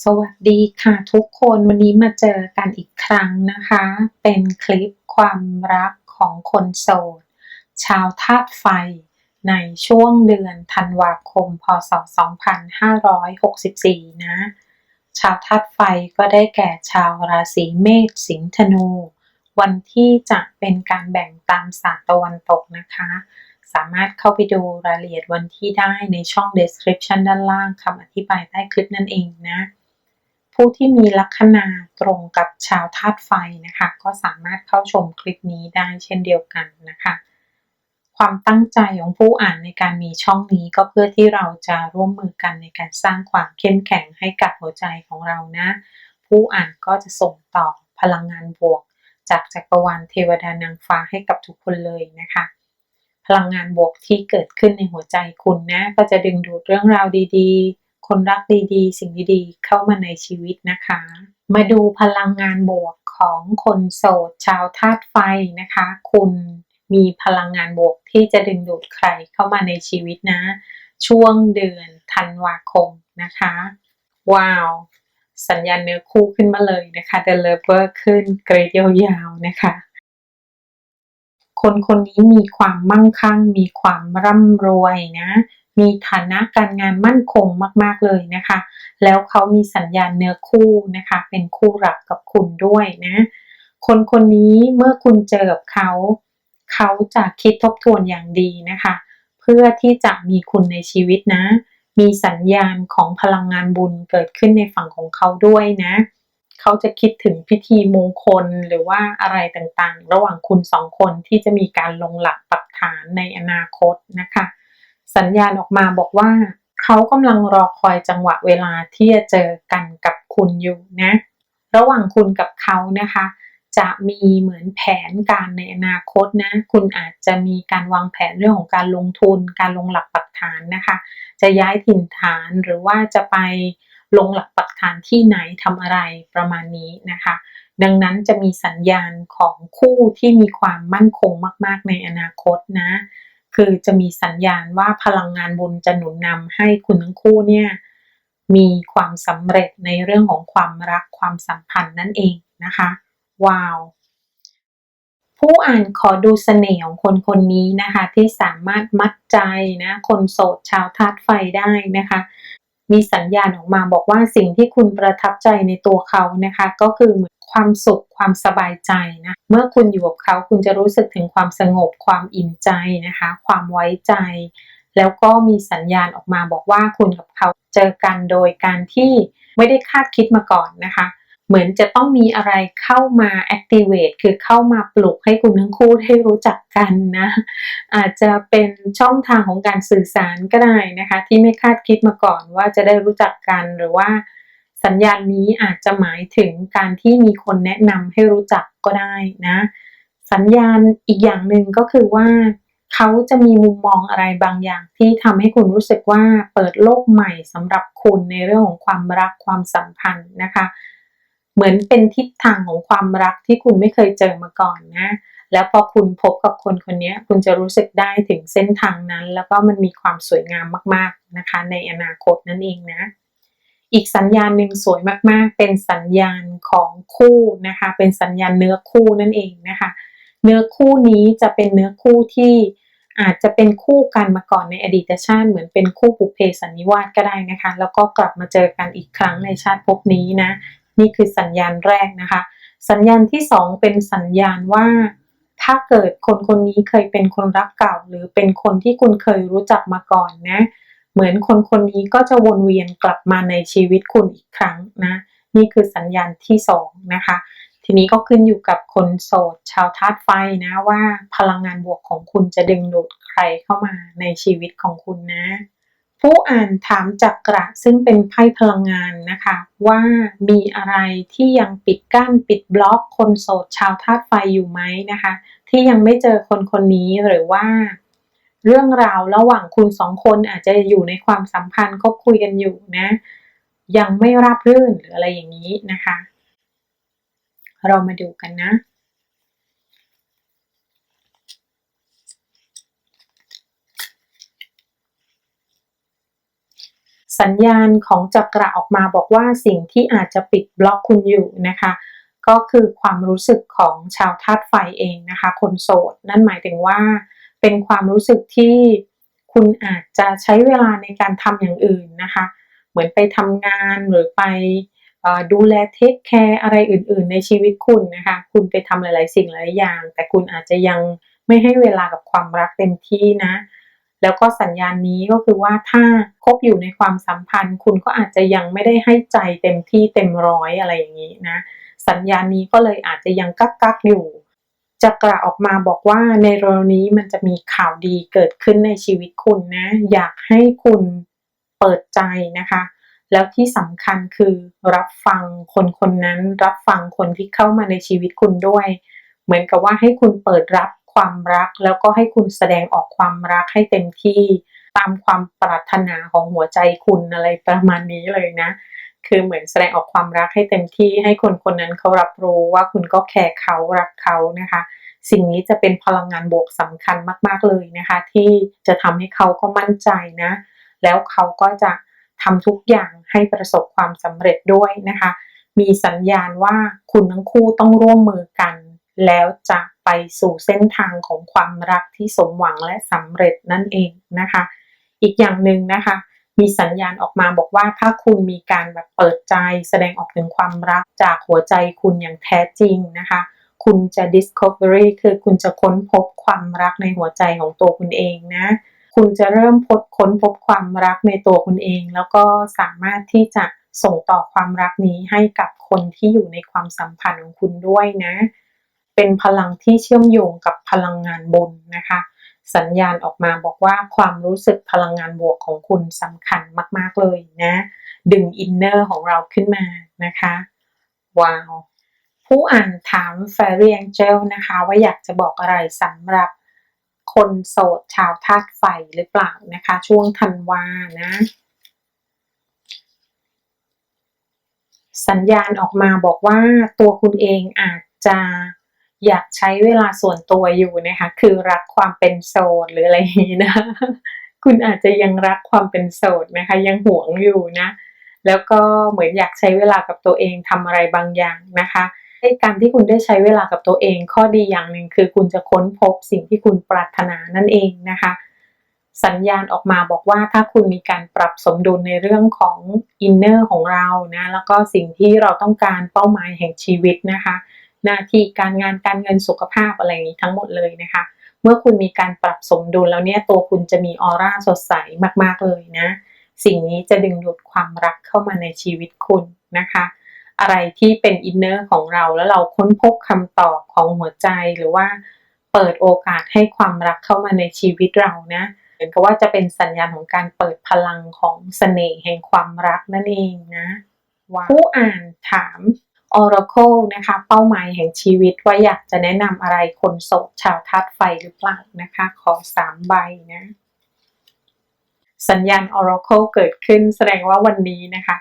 สวัสดีค่ะทุกคนวันนี้มาเจอกันอีกครั้งนะคะ เป็นคลิปความรักของคนโสด ชาวธาตุไฟ ในช่วงเดือนธันวาคม พศ 2564 นะ ชาวธาตุไฟก็ได้แก่ชาวราศีเมษสิงห์ธนู วันที่จะเป็นการแบ่งตามศาสตร์ตะวันตกนะคะสามารถเข้าไปดูรายละเอียดวันที่ได้ในช่อง description ด้านล่างคำอธิบายใต้คลิปนั่นเองนะ ผู้ที่มีลัคนาตรงกับชาวธาตุไฟนะคะ ก็สามารถเข้าชมคลิปนี้ได้เช่นเดียวกันนะคะ ความตั้งใจของผู้อ่านในการมีช่องนี้ก็เพื่อที่เราจะร่วมมือกันในการสร้างความเข้มแข็งให้กับหัวใจของเรานะ ผู้อ่านก็จะส่งต่อพลังงานบวก จากจักรวาลเทวดานางฟ้าให้กับทุกคนเลยนะคะ พลังงานบวกที่เกิดขึ้นในหัวใจคุณนะ ก็จะดึงดูดเรื่องราวดีๆ คนรักดีๆ สิ่งดีๆ เข้ามาในชีวิตนะคะ มาดูพลังงานบวกของคนโสดชาวธาตุไฟนะคะ คุณมีพลังงานบวกที่จะดึงดูดใครเข้ามาในชีวิตนะ ช่วงเดือนธันวาคมนะคะ ว้าว สัญญาณเนื้อคู่ขึ้นมาเลยนะคะ The Lover ขึ้นเกรดยาวๆนะคะคนคนนี้มีความมั่งคั่ง มีความร่ำรวยนะ มีฐานะการงานมั่นคงมาก ๆ เลยนะคะ แล้วเขามีสัญญาณเนื้อคู่นะคะ เป็นคู่รักกับคุณด้วยนะ คนคนนี้เมื่อคุณเจอกับเขา เขาจะคิดทบทวนอย่างดีนะคะ เพื่อที่จะมีคุณในชีวิตนะ มีสัญญาณของพลังงานบุญเกิดขึ้นในฝั่งของเขาด้วยนะ เขาจะคิดถึงพิธีมงคลหรือว่าอะไรต่างๆ ระหว่างคุณสองคนที่จะมีการลงหลักปักฐานในอนาคตนะคะ สัญญาณออกมาบอกว่า เขากำลังรอคอยจังหวะเวลาที่จะเจอกันกับคุณอยู่นะ ระหว่างคุณกับเขานะคะ จะมีเหมือนแผนการในอนาคตนะ คุณอาจจะมีการวางแผนเรื่องของการลงทุน การลงหลักปักฐานนะคะ จะย้ายถิ่นฐานหรือว่าจะไปลงหลักปักฐานที่ไหนทำอะไรประมาณนี้นะคะ ดังนั้นจะมีสัญญาณของคู่ที่มีความมั่นคงมาก ๆ ในอนาคตนะ คือจะมีสัญญาณว่าพลังงานบุญจะหนุนนำให้คุณทั้งคู่เนี่ยมีความสำเร็จในเรื่องของความรักความสัมพันธ์นั่นเองนะคะ ว้าว ผู้อ่านขอดูเสน่ห์ของคนคนนี้นะคะ ที่สามารถมัดใจนะ คนโสดชาวธาตุไฟได้นะคะ มีสัญญาณออกมาบอกว่าสิ่งที่คุณประทับใจในตัวเขานะคะ ก็คือเหมือนความสุขความสบายใจนะเมื่อคุณอยู่กับเขาคุณจะรู้สึกถึงความสงบความอิ่มใจนะคะ ความไว้ใจ แล้วก็มีสัญญาณออกมาบอกว่าคุณกับเขาเจอกันโดยการที่ไม่ได้คาดคิดมาก่อนนะคะ เหมือนจะต้องมีอะไรเข้ามา activate คือเข้ามาปลุกให้คุณทั้งคู่ได้รู้จักกันนะ อาจจะเป็นช่องทางของการสื่อสารก็ได้นะคะ ที่ไม่คาดคิดมาก่อนว่าจะได้รู้จักกันหรือว่าสัญญาณนี้อาจจะหมายถึงการที่มีคนแนะนำให้รู้จักก็ได้นะ สัญญาณอีกอย่างหนึ่งก็คือว่า เขาจะมีมุมมองอะไรบางอย่างที่ทำให้คุณรู้สึกว่าเปิดโลกใหม่สำหรับคุณในเรื่องของความรักความสัมพันธ์นะคะ เหมือนเป็นทิศทางของความรักที่คุณไม่เคยเจอมาก่อนนะ แล้วพอคุณพบกับคนคนนี้คุณจะรู้สึกได้ถึงเส้นทางนั้น แล้วก็มันมีความสวยงามมากๆนะคะ ในอนาคตนั่นเองนะ อีกสัญญาณหนึ่งสวยมากๆ เป็นสัญญาณของคู่นะคะ เป็นสัญญาณเนื้อคู่นั่นเองนะคะ เนื้อคู่นี้จะเป็นเนื้อคู่ที่อาจจะเป็นคู่กันมาก่อนในอดีตชาติเหมือนเป็นคู่ปุเพสันนิวาสก็ได้นะคะ แล้วก็กลับมาเจอกันอีกครั้งในชาติภพนี้นะ นี่คือสัญญาณแรกนะคะ สัญญาณที่สองเป็นสัญญาณว่า ถ้าเกิดคนคนนี้เคยเป็นคนรักเก่า หรือเป็นคนที่คุณเคยรู้จักมาก่อนนะ เหมือนคนคนนี้ก็จะวนเวียนกลับมาในชีวิตคุณอีกครั้งนะ นี่คือสัญญาณที่สองนะคะ ทีนี้ก็ขึ้นอยู่กับคนโสด ชาวธาตุไฟนะว่าพลังงานบวกของคุณจะดึงดูดใครเข้ามาในชีวิตของคุณนะ ผู้อ่านถามจักระซึ่งเป็นไพ่พลังงานนะคะ ว่ามีอะไรที่ยังปิดกั้นปิดบล็อกคนโสดชาวธาตุไฟอยู่ไหมนะคะ ที่ยังไม่เจอคนคนนี้หรือว่า เรื่องราวระหว่างคุณสองคนอาจจะอยู่ในความสัมพันธ์ก็คุยกันอยู่นะ ยังไม่ราบรื่นหรืออะไรอย่างนี้นะคะ เรามาดูกันนะ สัญญาณของจักระออกมาบอกว่าสิ่งที่อาจจะปิดบล็อกคุณอยู่นะคะ ก็คือความรู้สึกของชาวธาตุไฟเองนะคะ คนโสด นั่นหมายถึงว่า เป็นความรู้สึกที่คุณอาจจะใช้เวลาในการทำอย่างอื่นนะคะ เหมือนไปทำงานหรือไปดูแลเทคแคร์อะไรอื่น ๆ ในชีวิตคุณนะคะ คุณไปทำหลาย ๆ สิ่งหลายอย่าง แต่คุณอาจจะยังไม่ให้เวลากับความรักเต็มที่นะ แล้วก็สัญญาณนี้ก็คือว่าถ้าคบอยู่ในความสัมพันธ์ คุณก็อาจจะยังไม่ได้ให้ใจเต็มที่เต็มร้อยอะไรอย่างนี้นะ สัญญาณนี้ก็เลยอาจจะยังกักกักอยู่จะกระออกมาบอกว่าในเร็วนี้มันจะมีข่าวดีเกิดขึ้นในชีวิตคุณนะ อยากให้คุณเปิดใจนะคะ แล้วที่สำคัญคือรับฟังคนคนนั้น รับฟังคนที่เข้ามาในชีวิตคุณด้วย เหมือนกับว่าให้คุณเปิดรับ ความรัก แล้วก็ให้คุณแสดงออกความรักให้เต็มที่ตามความปรารถนาของหัวใจคุณอะไรประมาณนี้เลยนะ คือเหมือนแสดงออกความรักให้เต็มที่ให้คนคนนั้นเขารับรู้ว่าคุณก็แคร์เขารักเขานะคะ สิ่งนี้จะเป็นพลังงานบวกสำคัญมาก ๆเลยนะคะ ที่จะทำให้เขาก็มั่นใจนะ แล้วเขาก็จะทำทุกอย่างให้ประสบความสำเร็จด้วยนะคะ มีสัญญาณว่าคุณทั้งคู่ต้องร่วมมือกัน แล้วจะไปสู่เส้นทางของความรักที่สมหวังและสำเร็จนั่นเองนะคะ อีกอย่างหนึ่งนะคะ มีสัญญาณออกมาบอกว่าถ้าคุณมีการแบบเปิดใจแสดงออกถึงความรักจากหัวใจคุณอย่างแท้จริงนะคะ คุณจะ discovery คือคุณจะค้นพบความรักในหัวใจของตัวคุณเองนะคุณจะเริ่มพบค้นพบความรักในตัวคุณเอง แล้วก็สามารถที่จะส่งต่อความรักนี้ให้กับคนที่อยู่ในความสัมพันธ์ของคุณด้วยนะ เป็นพลังที่เชื่อมโยงกับพลังงานบนนะคะ สัญญาณออกมาบอกว่าความรู้สึกพลังงานบวกของคุณสำคัญมาก ๆ เลยนะ ดึงอินเนอร์ของเราขึ้นมานะคะ ว้าว ผู้อ่านถาม Fairy Angel นะคะ ว่าอยากจะบอกอะไรสำหรับคนโสดชาวธาตุไฟหรือเปล่านะคะ ช่วงธันวานะ สัญญาณออกมาบอกว่าตัวคุณเองอาจจะ อยากใช้เวลาส่วนตัวอยู่นะคะ คือรักความเป็นโสดหรืออะไรอย่นี้นะ คุณอาจจะยังรักความเป็นโสดนะคะ ยังหวงอยู่นะ แล้วก็เหมือนอยากใช้เวลากับตัวเองทำอะไรบางอย่างนะคะการที่คุณได้ใช้เวลากับตัวเอง ข้อดีอย่างหนึ่งคือคุณจะค้นพบสิ่งที่คุณปรารถนานั่นเองนะคะ สัญญาณออกมาบอกว่าถ้าคุณมีการปรับสมดุลในเรื่องของอินเนอร์ของเรานะแล้วก็สิ่งที่เราต้องการเป้าหมายแห่งชีวิตนะคะ หน้าที่การงานการเงินสุขภาพอะไรนี้ทั้งหมดเลยนะคะ เมื่อคุณมีการปรับสมดุลแล้วเนี่ยตัวคุณจะมีออร่าสดใสมากๆเลยนะ สิ่งนี้จะดึงดูดความรักเข้ามาในชีวิตคุณนะคะ อะไรที่เป็นอินเนอร์ของเราแล้วเราค้นพบคำตอบของหัวใจหรือว่าเปิดโอกาสให้ความรักเข้ามาในชีวิตเรานะเหมือนกับว่าจะเป็นสัญญาณของการเปิดพลังของเสน่ห์แห่งความรักนั่นเองนะผู้อ่านถาม Oracle นะคะ เป้าหมายแห่งชีวิตว่าอยากจะแนะนำอะไรคนโสดชาวธาตุไฟหรือเปล่านะคะ ขอสามใบนะ สัญญาณ Oracle เกิดขึ้นแสดงว่าวันนี้นะคะ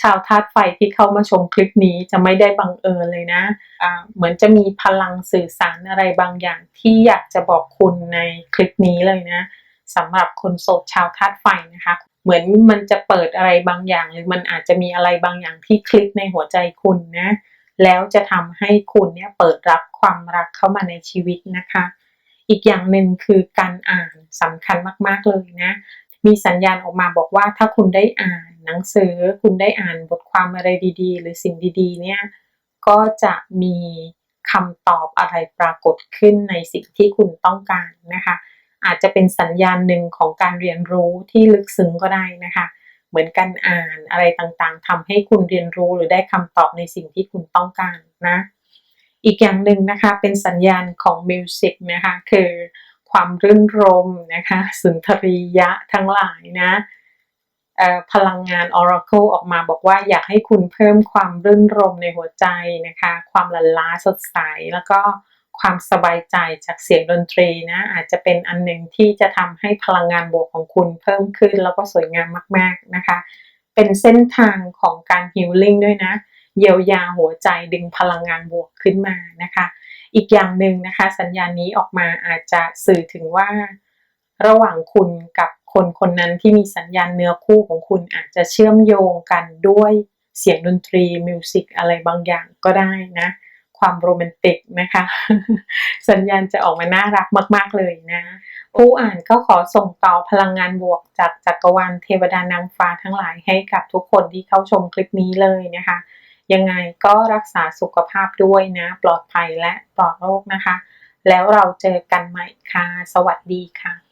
ชาวธาตุไฟที่เข้ามาชมคลิปนี้จะไม่ได้บังเอิญเลยนะะเหมือนจะมีพลังสื่อสารอะไรบางอย่างที่อยากจะบอกคุณในคลิปนี้เลยนะสำหรับคนโสดชาวธาตุไฟนะคะ เหมือนมันจะเปิดอะไรบางอย่าง หรือมันอาจจะมีอะไรบางอย่างที่คลิกในหัวใจคุณนะ แล้วจะทำให้คุณเนี่ยเปิดรับความรักเข้ามาในชีวิตนะคะ อีกอย่างหนึ่งคือการอ่านสำคัญมากๆเลยนะ มีสัญญาณออกมาบอกว่าถ้าคุณได้อ่านหนังสือ คุณได้อ่านบทความอะไรดีๆ หรือสิ่งดีๆ เนี่ยก็จะมีคำตอบอะไรปรากฏขึ้นในสิ่งที่คุณต้องการนะคะ อาจจะเป็นสัญญาณหนึ่งของการเรียนรู้ที่ลึกซึ้งก็ได้นะคะ เหมือนการอ่านอะไรต่างๆทำให้คุณเรียนรู้หรือได้คำตอบในสิ่งที่คุณต้องการนะ อีกอย่างหนึ่งนะคะเป็นสัญญาณของมิวสิกนะคะคือความรื่นรมนะคะสุนทรียะทั้งหลายนะพลังงาน Oracle ออกมาบอกว่าอยากให้คุณเพิ่มความรื่นรมในหัวใจนะคะ ความละล้าสดใสแล้วก็ ความสบายใจจากเสียงดนตรีนะ อาจจะเป็นอันหนึ่งที่จะทำให้พลังงานบวกของคุณเพิ่มขึ้น แล้วก็สวยงามมาก ๆนะคะ เป็นเส้นทางของการฮิลลิ่งด้วยนะ เยียวยาหัวใจดึงพลังงานบวกขึ้นมานะคะ อีกอย่างหนึ่งนะคะ สัญญาณนี้ออกมาอาจจะสื่อถึงว่าระหว่างคุณกับคนคนนั้นที่มีสัญญาณเนื้อคู่ของคุณอาจจะเชื่อมโยงกันด้วยเสียงดนตรีมิวสิกอะไรบางอย่างก็ได้นะ ความโรแมนติกนะคะ สัญญาณจะออกมาน่ารักมาก ๆ เลยนะ ผู้อ่านก็ขอส่งต่อพลังงานบวกจากจักรวาลเทวดานางฟ้าทั้งหลายให้กับทุกคนที่เข้าชมคลิปนี้เลยนะคะ ยังไงก็รักษาสุขภาพด้วยนะ ปลอดภัยและปลอดโรคนะคะ แล้วเราเจอกันใหม่ค่ะ สวัสดีค่ะ